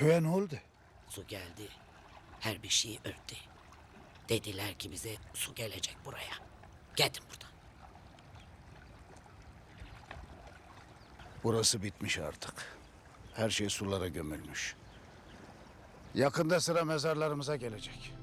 Köye ne oldu? Su geldi. Her bir şeyi örttü. Dediler ki bize su gelecek buraya. Gidin buradan. Burası bitmiş artık. Her şey sulara gömülmüş. Yakında sıra mezarlarımıza gelecek.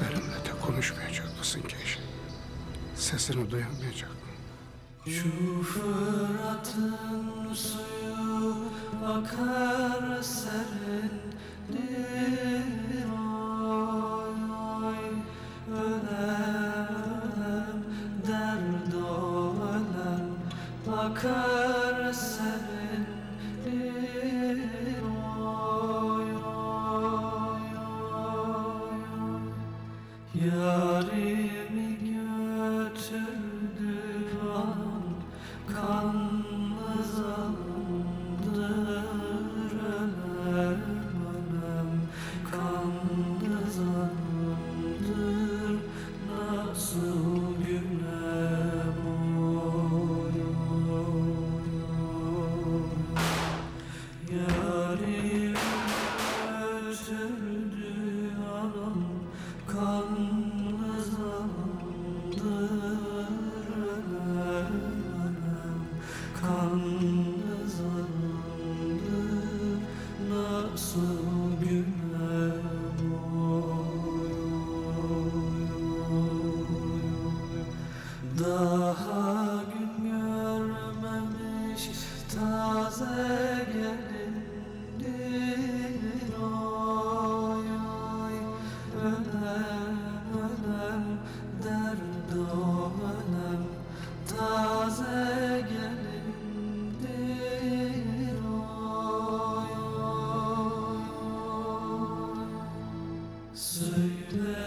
Benimle de konuşmayacak mısın Keş? Sesini duyamayacak? Şu Fırat'ın suyu akar serindir oy oy Ölem derd o ölem akar serindir oy oy oy Yarimi should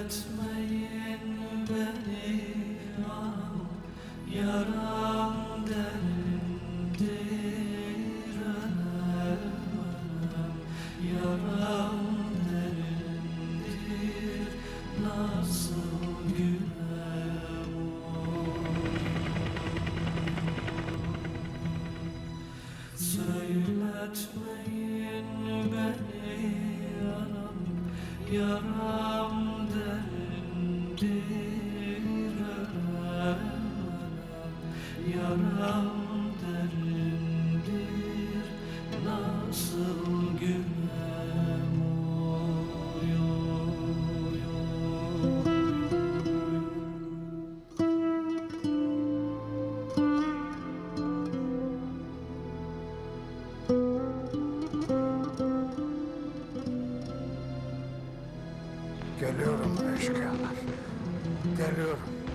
Söyletmeyin beni anam Yaram derindir ölem ölem Yaram derindir nasıl günem Söyletmeyin beni anam Yaram Derindir nasıl günem oy Geliyorum eşkıyalar. Geliyorum.